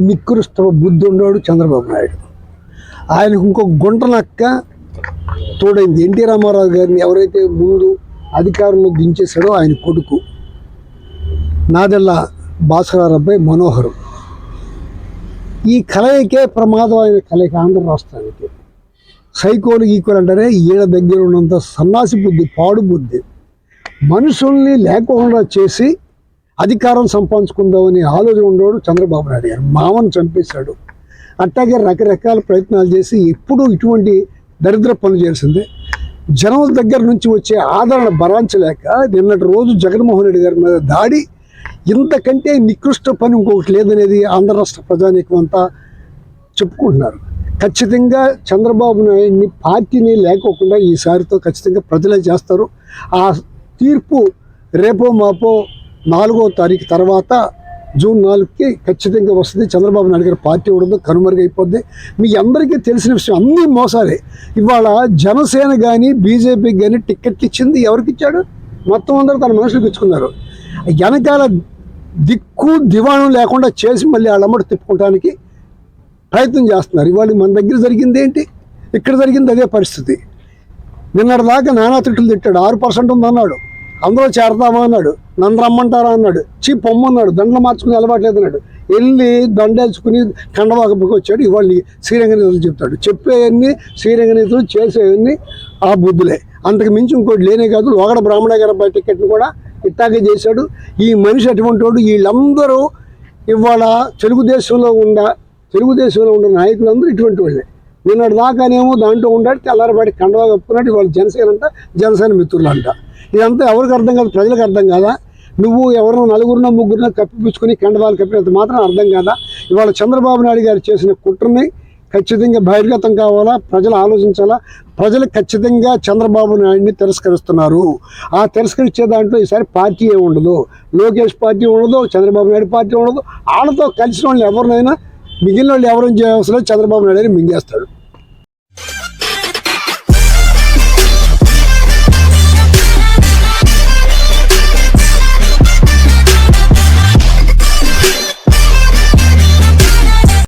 నికృష్ట బుద్ధి ఉండేవాడు చంద్రబాబు నాయుడు. ఆయనకు ఇంకో గుంట నక్క తోడైంది. ఎన్టీ రామారావు గారిని ఎవరైతే ముందు అధికారంలో దించేశాడో ఆయన కొడుకు నాదెల్ల భాస్కర్ మనోహరు. మనోహర్ ఈ కలయికే ప్రమాదమైన కలయిక ఆంధ్ర రాష్ట్రానికి. సైకోలు ఈక్వల్ అంటారే ఈయన దగ్గర ఉన్నంత సన్నాసి బుద్ధి పాడు బుద్ధి. మనుషుల్ని లేకుండా చేసి అధికారం సంపాదించుకుందామని ఆలోచన ఉండేవాడు చంద్రబాబు నాయుడు గారు. మామను చంపేశాడు. అట్లాగే రకరకాల ప్రయత్నాలు చేసి ఎప్పుడూ ఇటువంటి దరిద్ర పనులు చేసిందే. జనం దగ్గర నుంచి వచ్చే ఆదరణ భరాంచలేక నిన్నటి రోజు జగన్మోహన్ రెడ్డి గారి మీద దాడి. ఇంతకంటే నికృష్ట పని ఇంకొకటి లేదనేది ఆంధ్ర రాష్ట్ర ప్రజానీకం అంతా చెప్పుకుంటున్నారు. ఖచ్చితంగా చంద్రబాబు నాయుడిని పార్టీని లేకోకుండా ఈసారితో ఖచ్చితంగా ప్రజలే చేస్తారు. ఆ తీర్పు రేపో మాపో నాలుగో తారీఖు తర్వాత జూన్ నాలుగుకి ఖచ్చితంగా వస్తుంది. చంద్రబాబు నాయుడు గారి పార్టీ ఉండదు కనుమరుగైపోద్ది మీ అందరికీ తెలిసిన విషయం అన్నీ మోసాలే. ఇవాళ జనసేన కానీ బీజేపీకి కానీ టిక్కెట్లు ఇచ్చింది ఎవరికి ఇచ్చాడు? మొత్తం అందరూ తన మనుషులకు ఇచ్చుకున్నారు వెనకాల దిక్కు దివాణం లేకుండా చేసి మళ్ళీ వాళ్ళమ్మడి తిప్పుకోవడానికి ప్రయత్నం చేస్తున్నారు. ఇవాళ మన దగ్గర జరిగింది ఏంటి? ఇక్కడ జరిగింది అదే పరిస్థితి. నిన్నటిదాకా నానా తిట్టులు తిట్టాడు. ఆరు పర్సెంట్ ఉందన్నాడు. అందులో చేరదామా అన్నాడు. నన్ను రమ్మంటారా అన్నాడు. చీ పొమ్మన్నాడు దండలు మార్చుకుని అలవాట్లేదు అన్నాడు. వెళ్ళి దండేసుకుని కండవాకపోకి వచ్చాడు. ఇవాళ శ్రీరంగనీతులు చెప్తాడు. చెప్పేవన్నీ శ్రీరంగనీతులు చేసేవన్నీ ఆ బుద్ధులే. అంతకు మించి ఇంకోటి లేనే కాదు. లోగడ బ్రాహ్మణ గారి టికెట్ని కూడా ఇట్టాగే చేశాడు. ఈ మనిషి అటువంటి వాడు వీళ్ళందరూ ఇవాళ తెలుగుదేశంలో ఉన్న తెలుగుదేశంలో ఉన్న నాయకులందరూ ఇటువంటి వాళ్ళే. నిన్నటి దాకానేమో దాంట్లో ఉండాడు తెల్లారబడి కండవా కప్పుకున్నట్టు వాళ్ళు జనసేన అంట జనసేన మిత్రులు అంట ఇదంతా ఎవరికి అర్థం కాదు ప్రజలకు అర్థం కాదా? నువ్వు ఎవరినో నలుగురినో ముగ్గురినో కప్పిపుచ్చుకొని కండవాలు కప్పినంత మాత్రం అర్థం కాదా? ఇవాళ చంద్రబాబు నాయుడు గారు చేసిన కుట్రని ఖచ్చితంగా బహిర్గతం కావాలా? ప్రజలు ఆలోచించాలా? ప్రజలు ఖచ్చితంగా చంద్రబాబు నాయుడిని తిరస్కరిస్తున్నారు. ఆ తిరస్కరించే దాంట్లో ఈసారి పార్టీ ఏమి ఉండదు లోకేష్ పార్టీ ఉండదు చంద్రబాబు నాయుడు పార్టీ ఉండదు. వాళ్ళతో కలిసిన వాళ్ళు ఎవరినైనా మిగిలిన వాళ్ళు ఎవరైనా చేయవలసిన చంద్రబాబు నాయుడు అని మింగేస్తాడు.